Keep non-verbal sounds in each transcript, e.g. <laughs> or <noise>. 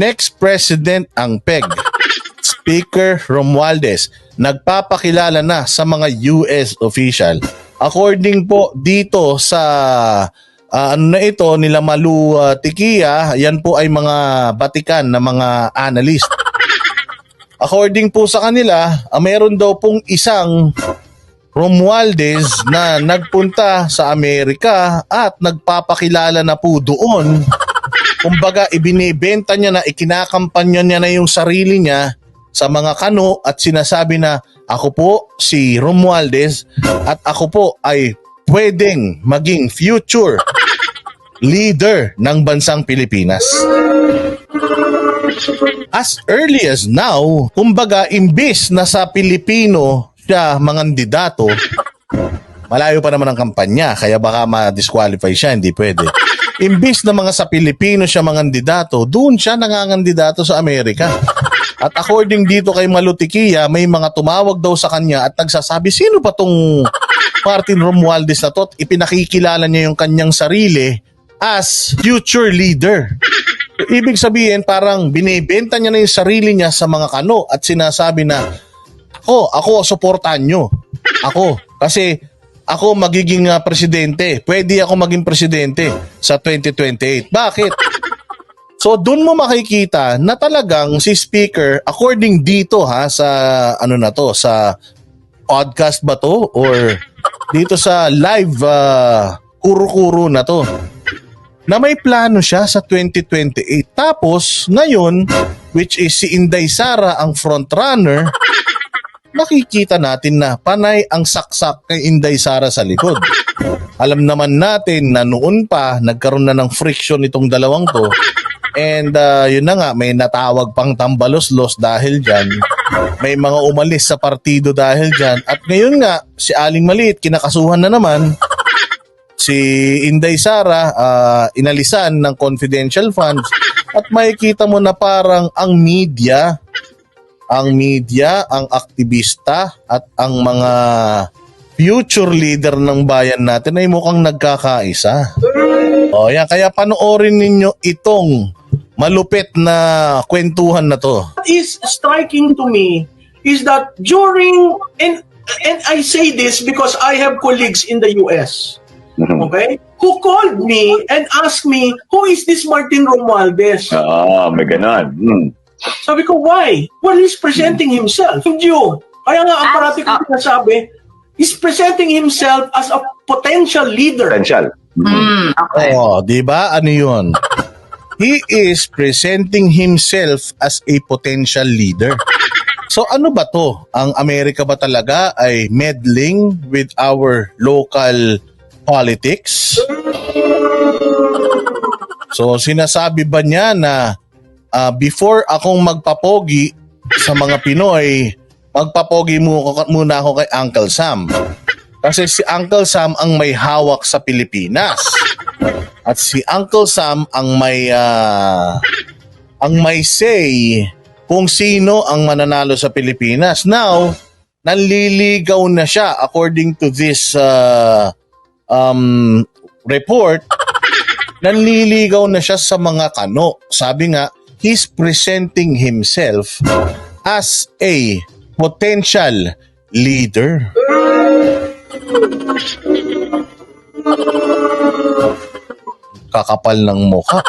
Next president ang PEG. Speaker Romualdez nagpapakilala na sa mga US official. According po dito sa ah, ano na ito nila Malu ah, Tikia, yan po ay mga batikan na mga analyst. According po sa kanila, ah, meron daw pong isang Romualdez na nagpunta sa Amerika at nagpapakilala na po doon. Kumbaga, ibinibenta niya na, ikinakampanya niya na yung sarili niya sa mga kano at sinasabi na ako po si Romualdez at ako po ay pwedeng maging future leader ng bansang Pilipinas. As early as now, kumbaga imbis na sa Pilipino siya mangandidato, malayo pa naman ang kampanya kaya baka ma-disqualify siya, hindi pwede. Imbis na mga sa Pilipino siya mangandidato, doon siya nangangandidato sa Amerika. At according dito kay Malutikia, may mga tumawag daw sa kanya at nagsasabi, sino ba tong Martin Romualdez na to? At ipinakikilala niya yung kanyang sarili as future leader. Ibig sabihin, parang binibenta niya na yung sarili niya sa mga kano at sinasabi na, ako, ako, suportahan nyo. Ako. Kasi ako magiging ah, presidente. Pwede ako maging presidente sa 2028. Bakit? So doon mo makikita na talagang si speaker according dito ha sa ano na to sa podcast ba to or dito sa live uh, kuro-kuro na to na may plano siya sa 2028. Tapos ngayon which is si Inday Sara ang frontrunner nakikita natin na panay ang saksak kay Inday Sara sa likod. Alam naman natin na noon pa nagkaroon na ng friction itong dalawang to. And uh, yun na nga, may natawag pang tambalos-los dahil dyan. May mga umalis sa partido dahil dyan. At ngayon nga, si Aling Maliit, kinakasuhan na naman. Si Inday Sara, uh, inalisan ng confidential funds. At makikita mo na parang ang media, ang media, ang aktivista, at ang mga future leader ng bayan natin ay mukhang nagkakaisa. O yan, kaya panoorin ninyo itong malupit na kwentuhan na to. What is striking to me is that during and and I say this because I have colleagues in the US, okay, who called me and asked me who is this Martin Romualdez. Ah, may ganon. Hmm. Sabi ko, why? Well, he's presenting himself. Hindi you. Kaya nga ang Ah, parati ko ah. sinasabi, he's presenting himself as a potential leader. Potential. Hmm, okay. Oh, 'di ba? Ano 'yun? He is presenting himself as a potential leader. So ano ba 'to? Ang Amerika ba talaga ay meddling with our local politics? So sinasabi ba niya na ah, before akong magpapogi sa mga Pinoy, magpapogi mu- muna ako kay Uncle Sam. Kasi si Uncle Sam ang may hawak sa Pilipinas. At si Uncle Sam ang may ah, ang may say kung sino ang mananalo sa Pilipinas. Now, nanliligaw na siya according to this ah, um, report. Nanliligaw na siya sa mga kano. Sabi nga, he's presenting himself as a potential leader. kakapal ng mukha.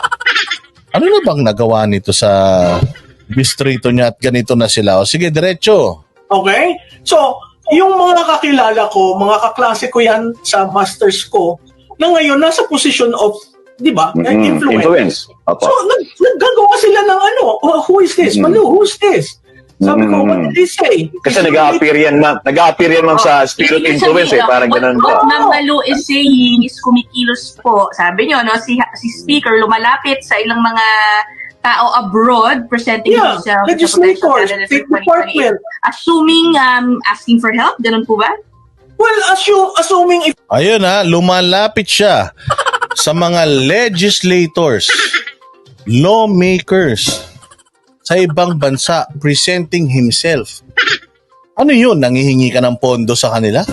Ano na bang nagawa nito sa distrito niya at ganito na sila? O sige, diretso. Okay? So, yung mga kakilala ko, mga kaklase ko yan sa masters ko, na ngayon nasa position of, di ba, Mhm. influence. Influence. Opo. So, nag, naggagawa sila ng ano, oh, who is this? Mhm. Manu, who's this? Sabi ko, Mhm. what did they say? Kasi nag-a-appear yan, ma'am. Nag-a-appear yan, ma'am, sa spirit Ibig influence, eh. Parang what- ganun po. What Ma'am Malu is saying is kumikilos po. Sabi nyo, no, si, si speaker lumalapit sa ilang mga tao abroad presenting Yeah, himself legislators, State for 2028. Department. Assuming, um, asking for help, ganun po ba? Well, assume, assuming if Ayun ha, lumalapit siya sa mga legislators, lawmakers sa ibang bansa presenting himself. Ano yun? Nangihingi ka ng pondo sa kanila?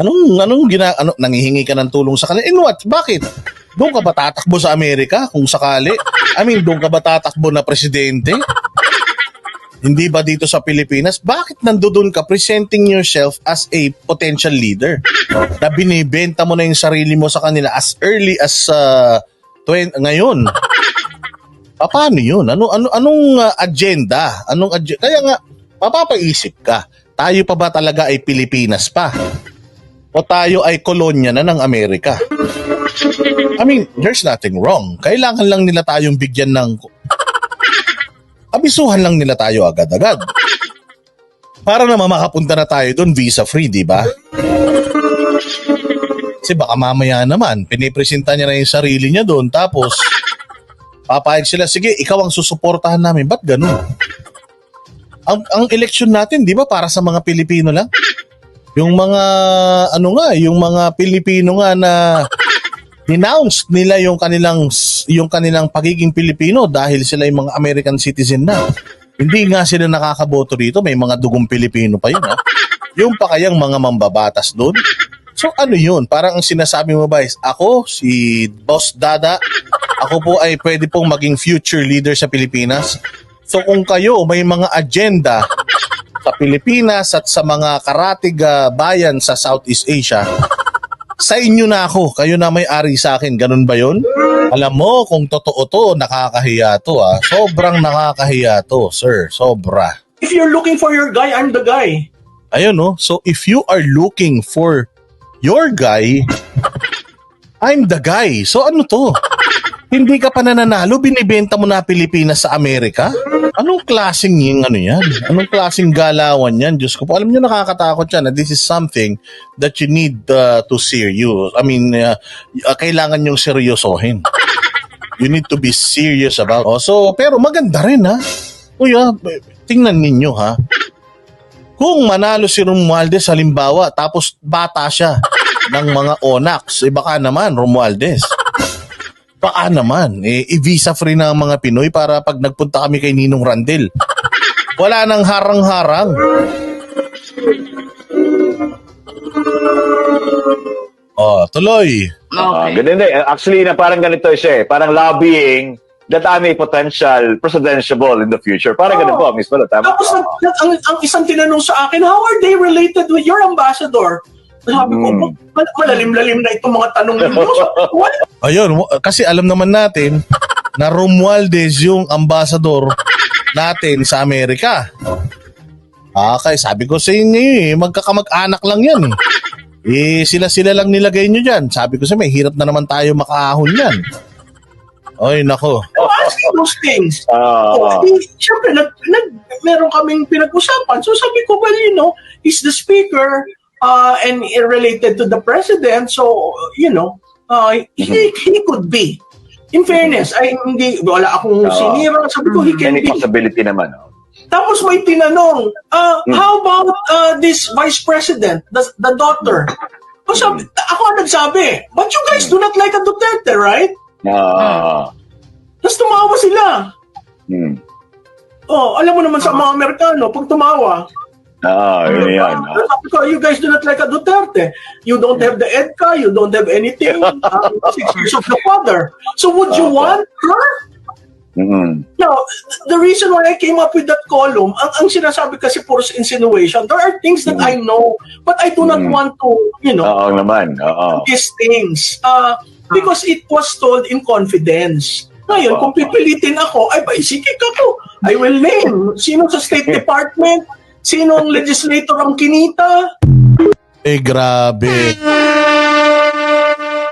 Anong anong gina ano nangihingi ka ng tulong sa kanila? In what? Bakit? Doon ka ba tatakbo sa Amerika kung sakali? I mean, doon ka ba tatakbo na presidente? Hindi ba dito sa Pilipinas? Bakit nandoon ka presenting yourself as a potential leader? Na binibenta mo na yung sarili mo sa kanila as early as uh, twen- ngayon. Pa- Paano yun? Ano, ano, anong uh, agenda? Anong ag- Kaya nga, mapapaisip ka, tayo pa ba talaga ay Pilipinas pa? O tayo ay kolonya na ng Amerika? I mean, there's nothing wrong. Kailangan lang nila tayong bigyan ng... Abisuhan lang nila tayo agad-agad. Para naman makapunta na tayo doon visa-free, di ba? Kasi baka mamaya naman, pinipresenta niya na yung sarili niya doon, tapos papayag sila, sige, ikaw ang susuportahan namin. Ba't ganun? Ang, ang election natin, di ba, para sa mga Pilipino lang? Yung mga, ano nga, yung mga Pilipino nga na denounced nila yung kanilang yung kanilang pagiging Pilipino dahil sila yung mga American citizen na. Hindi nga sila nakakaboto dito, may mga dugong Pilipino pa yun. Ha? Yung pa kayang mga mambabatas doon. So ano yun? Parang ang sinasabi mo ba is, ako, si Boss Dada, ako po ay pwede pong maging future leader sa Pilipinas. So kung kayo may mga agenda sa Pilipinas at sa mga karatig ah, bayan sa Southeast Asia, sa inyo na ako, kayo na may ari sa akin, ganun ba yun? Alam mo, kung totoo to, nakakahiya to ah. Sobrang nakakahiya to, sir. Sobra. If you're looking for your guy, I'm the guy. Ayun no, so if you are looking for your guy, I'm the guy. So ano to? Hindi ka pa nananalo, binibenta mo na Pilipinas sa Amerika? Anong klaseng yung ano yan? Anong klaseng galawan yan? Diyos ko po, alam nyo nakakatakot yan na this is something that you need uh, to serious. I mean, uh, uh, kailangan yung seryosohin. You need to be serious about. Oh, so, pero maganda rin ha. Uy, ha, tingnan ninyo ha. Kung manalo si Romualdez halimbawa tapos bata siya ng mga Onax, eh baka naman Romualdez. Baka naman, eh, i-visa free na ang mga Pinoy para pag nagpunta kami kay Ninong Randel. Wala nang harang-harang. Oh, tuloy. Ah, Okay. ganun din. Actually, na parang ganito siya eh. Parang lobbying that I'm a potential presidential in the future. Parang ganun po, Miss Palo. Tama? Tapos nag- ang, ang isang tinanong sa akin, how are they related with your ambassador? Sabi ko. "Mal- malalim-lalim na itong mga tanong ninyo. <laughs> Ayun, kasi alam naman natin na Romualdez yung ambassador natin sa Amerika. Okay, sabi ko sa inyo eh, magkakamag-anak lang yan eh. Eh, sila-sila lang nilagay nyo dyan. Sabi ko sa may hirap na naman tayo makaahon yan. Oy, nako. I'm asking those things. Ah, Oh, edi, syempre, nag, nag, meron kaming pinag-usapan. So sabi ko, well, you know, he's the speaker uh, and related to the president. So, you know, uh, he, he could be. In fairness, ay hindi, wala akong sinira. Sabi ko, he can any be. possibility naman. oh. Tapos may tinanong, uh, Hmm. how about uh, this vice president, the, the daughter? So sabi, ako ang nagsabi, but you guys do not like a Duterte, right? Ah, Tapos tumawa sila. hmm. Oh, alam mo naman sa mga Amerikano, pag tumawa, Ah, yun yan. ah. Sabi ko, you guys do not like a Duterte. You don't have the EDCA, you don't have anything. Um, <laughs> six years of the father. So would you want her? Mm. Now, the reason why I came up with that column, ang, ang sinasabi kasi puro insinuation, there are things that I know, but I do not Mm. want to, you know, Oo naman. Oo. these things. Uh, because it was told in confidence. Ngayon, kung pipilitin ako, ay ba, isikik ako. I will name. Sino sa State <laughs> Department? Sino ang legislator ang kinita? Eh, grabe.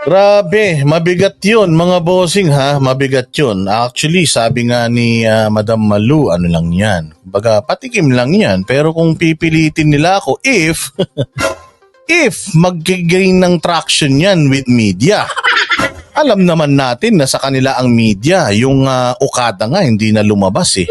Grabe, mabigat yun mga bossing ha, mabigat yun. Actually, sabi nga ni ah, Madam Malu, ano lang yan. Baga, patikim lang yan. Pero kung pipilitin nila ako, if, <laughs> if mag-gain ng traction yan with media, alam naman natin na sa kanila ang media, yung ah, Okada nga hindi na lumabas eh.